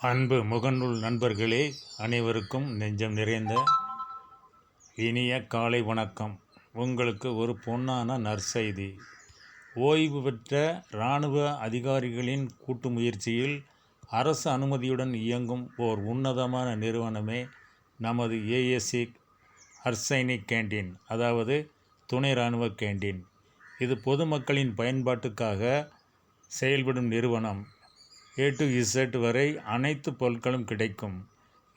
அன்பு முகநூல் நண்பர்களே அனைவருக்கும் நெஞ்சம் நிறைந்த இனிய காலை வணக்கம். உங்களுக்கு ஒரு பொன்னான நற்செய்தி. ஓய்வு பெற்ற இராணுவ அதிகாரிகளின் கூட்டு முயற்சியில் அரசு அனுமதியுடன் இயங்கும் ஓர் உன்னதமான நிறுவனமே நமது ஏஎஸ்சி அர்சைனிக் கேண்டீன் அதாவது துணை இராணுவ கேண்டீன். இது பொதுமக்களின் பயன்பாட்டுக்காக செயல்படும் நிறுவனம். ஏ டு இசட் வரை அனைத்து பொருட்களும் கிடைக்கும்.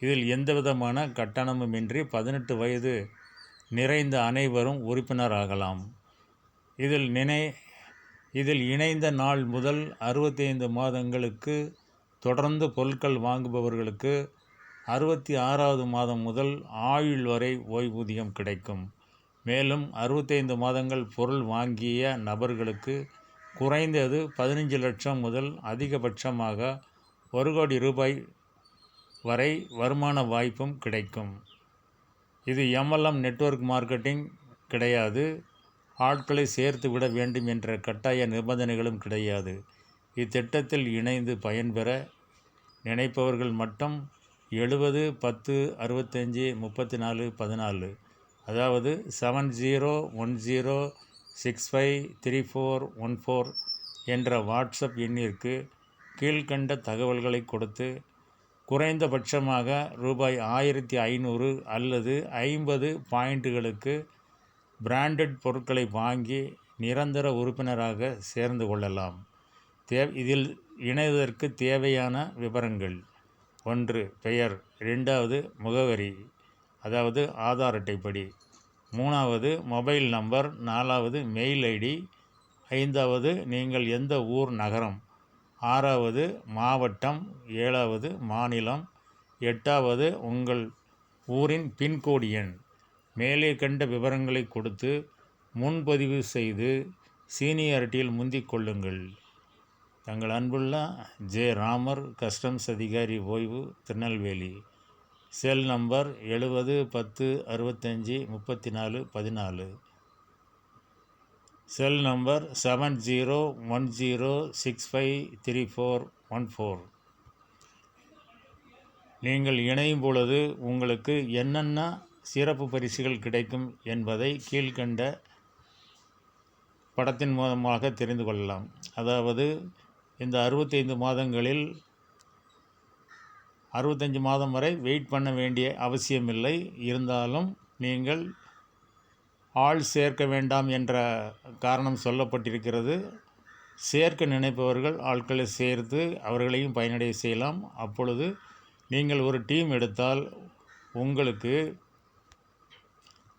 இதில் எந்தவிதமான கட்டணமுமின்றி பதினெட்டு வயது நிறைந்த அனைவரும் உறுப்பினர் ஆகலாம். இதில் நினை இதில் இணைந்த நாள் முதல் அறுபத்தைந்து மாதங்களுக்கு தொடர்ந்து பொருட்கள் வாங்குபவர்களுக்கு அறுபத்தி ஆறாவது மாதம் முதல் ஆயுள் வரை ஓய்வூதியம் கிடைக்கும். மேலும் அறுபத்தைந்து மாதங்கள் பொருள் வாங்கிய நபர்களுக்கு குறைந்தது பதினஞ்சு லட்சம் முதல் அதிகபட்சமாக ஒரு கோடி ரூபாய் வரை வருமான வாய்ப்பும் கிடைக்கும். இது எம்எல்எம் நெட்வொர்க் மார்க்கெட்டிங் கிடையாது. ஆட்களை சேர்த்து விட வேண்டும் என்ற கட்டாய நிபந்தனைகளும் கிடையாது. இத்திட்டத்தில் இணைந்து பயன்பெற நினைப்பவர்கள் மட்டும் எழுபது பத்து அறுபத்தஞ்சி முப்பத்தி நாலு பதினாலு. அதாவது seven zero one zero six five three four one four என்ற வாட்ஸ்அப் எண்ணிற்கு கீழ்கண்ட தகவல்களை கொடுத்து குறைந்தபட்சமாக ரூபாய் ஆயிரத்தி ஐநூறு அல்லது ஐம்பது பாயிண்ட்டுகளுக்கு பிராண்டட் பொருட்களை வாங்கி நிரந்தர உறுப்பினராக சேர்ந்து கொள்ளலாம். தே இதில் இணைவதற்கு தேவையான விவரங்கள். ஒன்று பெயர். ரெண்டாவது முகவரி. அதாவது ஆதார் அட்டைப்படி. மூணாவது மொபைல் நம்பர் நாலாவது மெயில் ஐடி ஐந்தாவது நீங்கள் எந்த ஊர் நகரம் ஆறாவது மாவட்டம் ஏழாவது மாநிலம் எட்டாவது உங்கள் ஊரின் பின்கோடு எண். மேலே கண்ட விவரங்களை கொடுத்து முன்பதிவு செய்து சீனியாரிட்டியில் முந்திக் கொள்ளுங்கள். தங்கள் அன்புள்ள ஜே. ராமர் கஸ்டம்ஸ் அதிகாரி ஓய்வு திருநெல்வேலி. செல் நம்பர் எழுபது பத்து அறுபத்தஞ்சி முப்பத்தி நாலு பதினாலு. Cell number seven zero one zero six five three four one four. நீங்கள் இணையும் பொழுது உங்களுக்கு என்னென்ன சிறப்பு பரிசுகள் கிடைக்கும் என்பதை கீழ்கண்ட படத்தின் மூலமாக தெரிந்து கொள்ளலாம். அதாவது இந்த அறுபத்தைந்து மாதங்களில் அறுபத்தஞ்சி மாதம் வரை வெயிட் பண்ண வேண்டிய அவசியமில்லை. இருந்தாலும் நீங்கள் ஆள் சேர்க்க வேண்டாம் என்ற காரணம் சொல்லப்பட்டிருக்கிறது. சேர்க்க நினைப்பவர்கள் ஆட்களை சேர்த்து அவர்களையும் பயனடைய செய்யலாம். அப்பொழுது நீங்கள் ஒரு டீம் எடுத்தால் உங்களுக்கு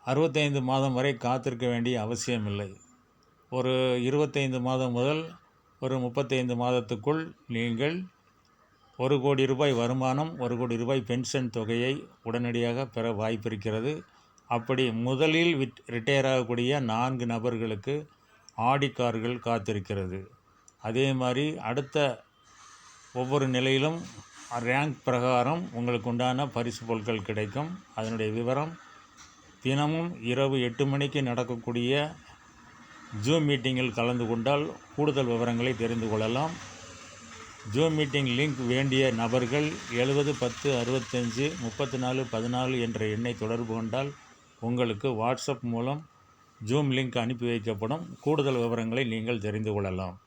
அறுபத்தைந்து மாதம் வரை காத்திருக்க வேண்டிய அவசியமில்லை. ஒரு இருபத்தைந்து மாதம் முதல் ஒரு முப்பத்தைந்து மாதத்துக்குள் நீங்கள் ஒரு கோடி ரூபாய் வருமானம் ஒரு கோடி ரூபாய் பென்ஷன் தொகையை உடனடியாக பெற வாய்ப்பிருக்கிறது. அப்படி முதலில் விட் ரிட்டையர் ஆகக்கூடிய நான்கு நபர்களுக்கு ஆடி கார்கள் காத்திருக்கிறது. அதே மாதிரி அடுத்த ஒவ்வொரு நிலையிலும் ரேங்க் பிரகாரம் உங்களுக்கு உண்டான பரிசு பொருட்கள் கிடைக்கும். அதனுடைய விவரம் தினமும் இரவு எட்டு மணிக்கு நடக்கக்கூடிய ஜூம் மீட்டிங்கில் கலந்து கொண்டால் கூடுதல் விவரங்களை தெரிந்து கொள்ளலாம். ஜூம் மீட்டிங் லிங்க் வேண்டிய நபர்கள் எழுபது பத்து அறுபத்தஞ்சு முப்பத்தி நாலு பதினாலு என்ற எண்ணை தொடர்பு கொண்டால் உங்களுக்கு வாட்ஸ்அப் மூலம் ஜூம் லிங்க் அனுப்பி வைக்கப்படும். கூடுதல் விவரங்களை நீங்கள் தெரிந்து கொள்ளலாம்.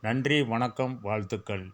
நன்றி வணக்கம் வாழ்த்துக்கள்.